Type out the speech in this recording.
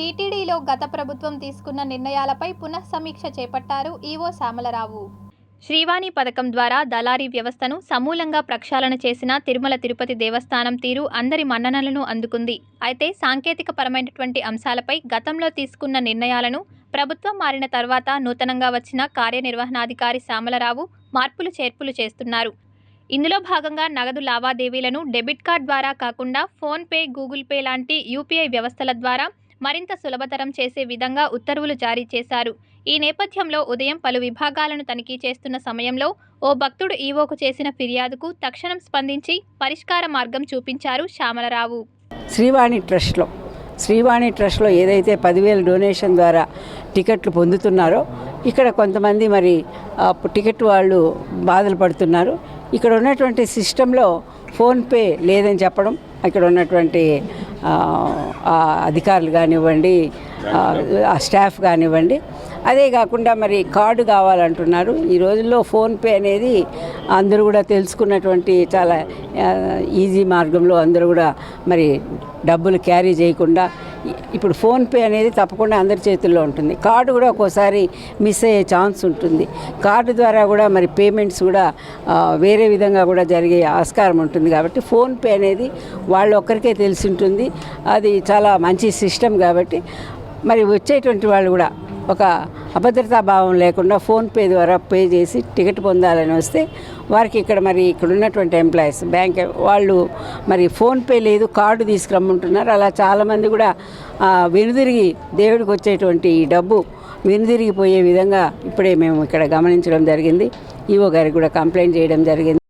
టీటీడీలో గత ప్రభుత్వం తీసుకున్న నిర్ణయాలపై పునః సమీక్ష చేపట్టారు ఈవో శ్యామలరావు శ్రీవాణి పథకం ద్వారా దళారీ వ్యవస్థను సమూలంగా ప్రక్షాళన చేసిన తిరుమల తిరుపతి దేవస్థానం తీరు అందరి మన్ననలను అందుకుంది. అయితే సాంకేతిక పరమైనటువంటి అంశాలపై గతంలో తీసుకున్న నిర్ణయాలను ప్రభుత్వం మారిన తర్వాత నూతనంగా వచ్చిన కార్యనిర్వహణాధికారి శ్యామలరావు మార్పులు చేర్పులు చేస్తున్నారు. ఇందులో భాగంగా నగదు లావాదేవీలను డెబిట్ కార్డ్ ద్వారా కాకుండా ఫోన్పే గూగుల్ పే లాంటి యూపీఐ వ్యవస్థల ద్వారా మరింత సులభతరం చేసే విధంగా ఉత్తర్వులు జారీ చేశారు. ఈ నేపథ్యంలో ఉదయం పలు విభాగాలను తనిఖీ చేస్తున్న సమయంలో ఓ భక్తుడు ఈవోకు చేసిన ఫిర్యాదుకు తక్షణం స్పందించి పరిష్కార మార్గం చూపించారు శ్యామలరావు. శ్రీవాణి ట్రస్ట్లో శ్రీవాణి ట్రస్ట్లో ఏదైతే పదివేల డొనేషన్ ద్వారా టికెట్లు పొందుతున్నారో ఇక్కడ కొంతమంది మరి టికెట్ వాళ్ళు బాధలు పడుతున్నారు. ఇక్కడ ఉన్నటువంటి సిస్టంలో ఫోన్పే లేదని చెప్పడం ఇక్కడ ఉన్నటువంటి అధికారులు కానివ్వండి ఆ, స్టాఫ్ కానివ్వండి. అదే కాకుండా మరి కార్డు కావాలంటున్నారు. ఈ రోజుల్లో ఫోన్పే అనేది అందరూ కూడా తెలుసుకున్నటువంటి చాలా ఈజీ మార్గంలో అందరూ కూడా మరి డబ్బులు క్యారీ చేయకుండా ఇప్పుడు ఫోన్పే అనేది తప్పకుండా అందరి చేతుల్లో ఉంటుంది. కార్డు కూడా ఒక్కోసారి మిస్ అయ్యే ఛాన్స్ ఉంటుంది. కార్డు ద్వారా కూడా మరి పేమెంట్స్ కూడా వేరే విధంగా కూడా జరిగే ఆస్కారం ఉంటుంది. కాబట్టి ఫోన్పే అనేది వాళ్ళు ఒక్కరికే తెలిసి ఉంటుంది. అది చాలా మంచి సిస్టమ్ కాబట్టి మరి వచ్చేటువంటి వాళ్ళు కూడా ఒక అభద్రతా భావం లేకుండా ఫోన్పే ద్వారా పే చేసి టికెట్ పొందాలని వస్తే వారికి ఇక్కడ మరి ఇక్కడ ఉన్నటువంటి ఎంప్లాయీస్ బ్యాంక్ వాళ్ళు మరి ఫోన్పే లేదు కార్డు తీసుకురమ్మంటున్నారు. అలా చాలామంది కూడా వెనుదిరిగి దేవుడికి వచ్చేటువంటి ఈ డబ్బు వెనుదిరిగిపోయే విధంగా ఇప్పుడే మేము ఇక్కడ గమనించడం జరిగింది. ఈవో గారికి కూడా కంప్లైంట్ చేయడం జరిగింది.